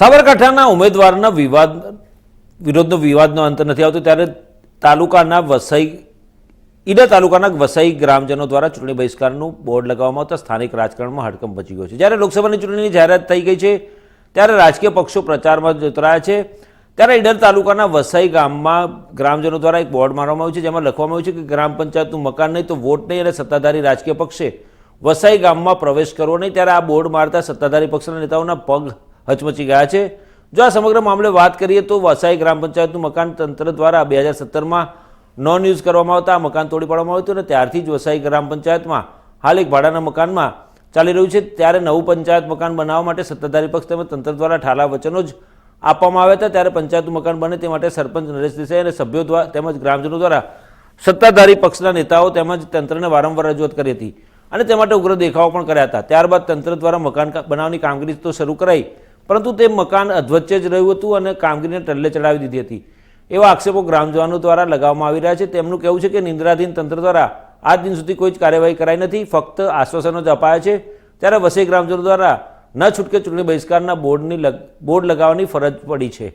સાબરકાંઠાના ઉમેદવારના વિવાદ, વિરોધનો વિવાદનો અંત નથી આવતો ત્યારે તાલુકાના વસઈ ઈડા તાલુકાના વસઈ ગ્રામજનો દ્વારા ચૂંટણી બહિષ્કારનું બોર્ડ લગાવવામાં આવતા સ્થાનિક રાજકારણમાં હડકંપ મચી ગયો છે. જ્યારે લોકસભાની ચૂંટણીની જાહેરાત થઈ ગઈ છે, ત્યારે રાજકીય પક્ષો પ્રચારમાં જોતરાયા છે. ત્યારે ઈડર તાલુકાના વસઈ ગામમાં ગ્રામજનો દ્વારા એક બોર્ડ મારવામાં આવ્યું છે, જેમાં લખવામાં આવ્યું છે કે ગ્રામ પંચાયતનું મકાન નહીં તો વોટ નહીં અને સત્તાધારી રાજકીય પક્ષે વસઈ ગામમાં પ્રવેશ કરવો નહીં. ત્યારે આ બોર્ડ મારતા સત્તાધારી પક્ષના નેતાઓના પગ હચમચી ગયા છે. જો આ સમગ્ર મામલે વાત કરીએ તો વસાઈ ગ્રામ પંચાયતનું મકાન તંત્ર દ્વારા બે હજાર સત્તરમાં નોન યુઝ કરવામાં આવતા આ મકાન તોડી પાડવામાં આવ્યું હતું અને ત્યારથી જ વસાઈ ગ્રામ પંચાયતમાં હાલ એક ભાડાના મકાનમાં ચાલી રહ્યું છે. ત્યારે નવું પંચાયત મકાન બનાવવા માટે સત્તાધારી પક્ષ તેમજ તંત્ર દ્વારા ઠાલા વચનો જ આપવામાં આવ્યા હતા. ત્યારે પંચાયતનું મકાન બને તે માટે સરપંચ નરેશ દેસાઈ અને સભ્યો દ્વારા તેમજ ગ્રામજનો દ્વારા સત્તાધારી પક્ષના નેતાઓ તેમજ તંત્રને વારંવાર રજૂઆત કરી હતી અને તે માટે ઉગ્ર દેખાવો પણ કર્યા હતા. ત્યારબાદ તંત્ર દ્વારા મકાન બનાવવાની કામગીરી તો શરૂ કરાઈ. પરંતુ તે મકાન અધવચ્ચે જ રહ્યું હતું અને કામગીરીને ટલ્લે ચડાવી દીધી હતી. એવા આક્ષેપો ગ્રામજનો દ્વારા લગાવવામાં આવી રહ્યા છે. તેમનું કહેવું છે કે નિંદ્રાધીન તંત્ર દ્વારા આજ દિન સુધી કોઈ જ કાર્યવાહી કરાઈ નથી. ફક્ત આશ્વાસનો જ અપાયા છે. ત્યારે વસઈ ગ્રામજનો દ્વારા ન છૂટકે ચૂંટણી બહિષ્કારના બોર્ડની બોર્ડ લગાવવાની ફરજ પડી છે.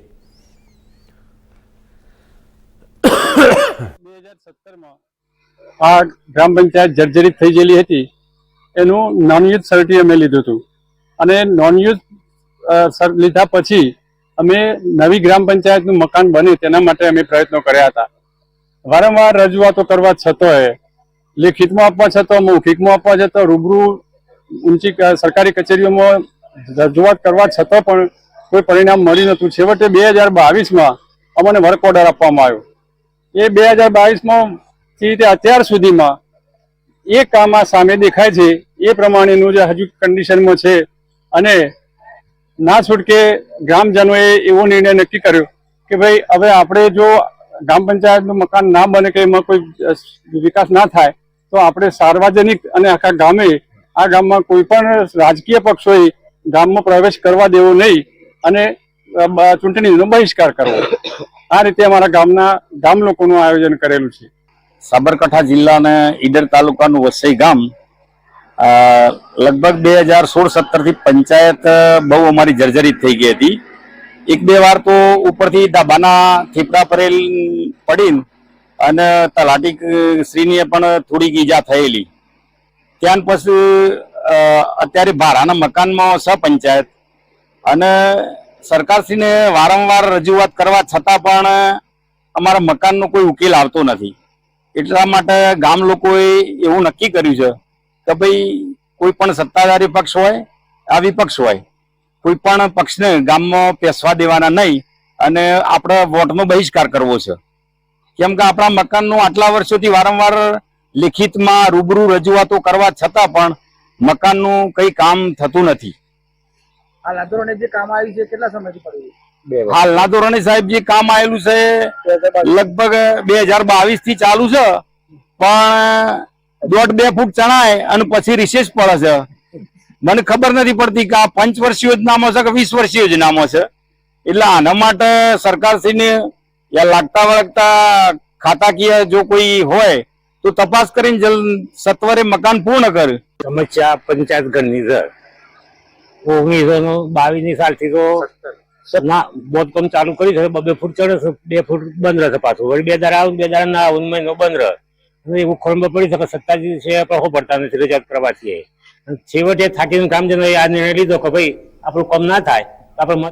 આ ગ્રામ પંચાયત જર્જરિત થઈ ગયેલી હતી. એનું નોન યુથ સર્ટી અમે લીધું હતું. અને નોન સર લીધા પછી અમે નવી ગ્રામ પંચાયતનું મકાન બને તેના માટે અમે પ્રયત્નો કર્યા હતા. વારંવાર રજૂઆતો કરવા છતાંય લેખિતમાં આપવા છતાં, મૌખિકમાં આપવા છતાં, રૂબરૂ ઊંચી સરકારી કચેરીઓમાં રજૂઆત કરવા છતાં પણ કોઈ પરિણામ મળ્યું નહોતું. છેવટે બે હજાર બાવીસમાં અમને વર્ક ઓર્ડર આપવામાં આવ્યો. એ બે હજાર બાવીસમાં રીતે અત્યાર સુધીમાં એ કામ આ સામે દેખાય છે, એ પ્રમાણેનું જે હજુ કન્ડિશનમાં છે અને ના છૂટકે ગ્રામજનોએ એવો નિર્ણય નક્કી કર્યો કે ભાઈ, હવે આપણે જો ગ્રામ પંચાયતનું મકાન ના બને કે એમાં કોઈ વિકાસ ના થાય, તો આપણે સાર્વજનિક અને આખા ગામે, આ ગામમાં કોઈ પણ રાજકીય પક્ષોએ ગામમાં પ્રવેશ કરવા દેવો નહીં અને ચૂંટણીનો બહિષ્કાર કરવો. આ રીતે અમારા ગામના ગામ લોકોનું આયોજન કરેલું છે. સાબરકાંઠા જિલ્લાના ઈડર તાલુકાનું વસઈ ગામ લગભગ બે હજાર સોળ સત્તરથી પંચાયત બહુ અમારી જર્જરિત થઈ ગઈ હતી. એક બે વાર તો ઉપરથી ધાબાના થીપડા પરેલ પડીને અને તલાટી શ્રીને પણ થોડીક ઈજા થયેલી. ત્યાર પછી અત્યારે ભાડાના મકાનમાં સ પંચાયત. અને સરકારશ્રીને વારંવાર રજૂઆત કરવા છતાં પણ અમારા મકાનનો કોઈ ઉકેલ આવતો નથી. એટલા માટે ગામ લોકોએ એવું નક્કી કર્યું છે કે ભાઈ કોઈ પણ સત્તાધારી પક્ષ હોય આ વિપક્ષ હોય કોઈ પણ પક્ષને ગામમાં પેસવા દેવાના નહીં અને આપણે વોટનો બહિષ્કાર કરવો છે. કેમ કે આપણા મકાનનું આટલા વર્ષોથી વારંવાર લિખિતમાં રૂબરૂ રજૂઆતો કરવા છતાં પણ મકાનનું કઈ કામ થતું નથી. આ લાદરોને જે કામ આવ્યું છે કેટલા સમયથી પડ્યું હાલના ધોરણે સાહેબ જે કામ આવેલું છે લગભગ બે હજાર બાવીસથી ચાલુ છે પણ દોઢ બે ફૂટ ચણાય અને પછી રિસેસ પડે છે. મને ખબર નથી પડતી કે આ પંચ વર્ષીય યોજનામાં છે કે વીસ વર્ષીય યોજનામાં છે? એટલે આના માટે સરકારશ્રીને યા લાગતા વળગતા ખાતાકીય જો કોઈ હોય, તો તપાસ કરીને જલ સત્વરે મકાન પૂર્ણ કરે સમસ્યા પંચાયત ઘરની છે. ઓગણીસો નો બાવીસની સાલથી તો ના, બોધકામ ચાલુ કરી છે. બબે ફૂટ ચડે છે, બે ફૂટ બંધ રહે છે પાછું. વળી બે દાડા આવું બે દાડા ના આવું મહિનો બંધ રહે. એવું ખોરંબર પડી શકે, સત્તાજી છે આપણે પડતા નથી રજૂઆત પ્રવાસીએ. છેવટે થાકીને કામ જઈને આ નિર્ણય લીધો કે ભાઈ, આપણું કામ ના થાય, તો આપણે